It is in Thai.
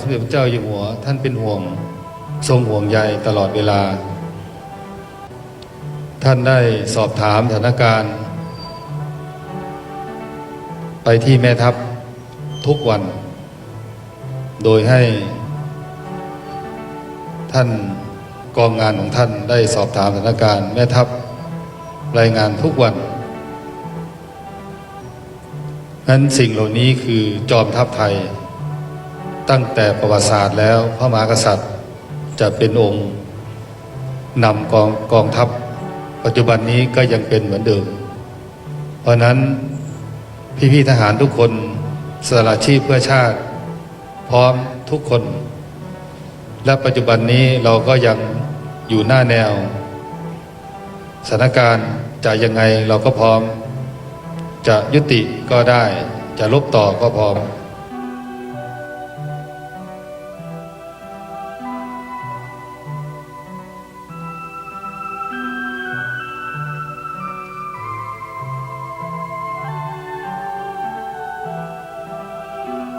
สมเด็จพระเจ้าอยู่หัวท่านเป็นห่วง ทรงห่วงใยตลอดเวลา ท่านได้สอบถามสถานการณ์ ไปที่แม่ทัพทุกวัน โดยให้ ท่านกองงานของท่านได้สอบถามสถานการณ์ แม่ทัพรายงานทุกวันนั้นสิ่งเหล่านี้คือจอมทัพไทย ตั้งแต่ประวัติศาสตร์แล้วพระมหากษัตริย์จะเป็นองค์นำกองกองทัพ ปัจจุบันนี้ก็ยังเป็นเหมือนเดิม เพราะนั้นพี่ๆทหารทุกคนสละชีพเพื่อชาติ พร้อมทุกคน และปัจจุบันนี้เราก็ยังอยู่หน้าแนวสถานการณ์จะยังไงเราก็พร้อม จะยุติก็ได้ จะลบต่อก็พร้อม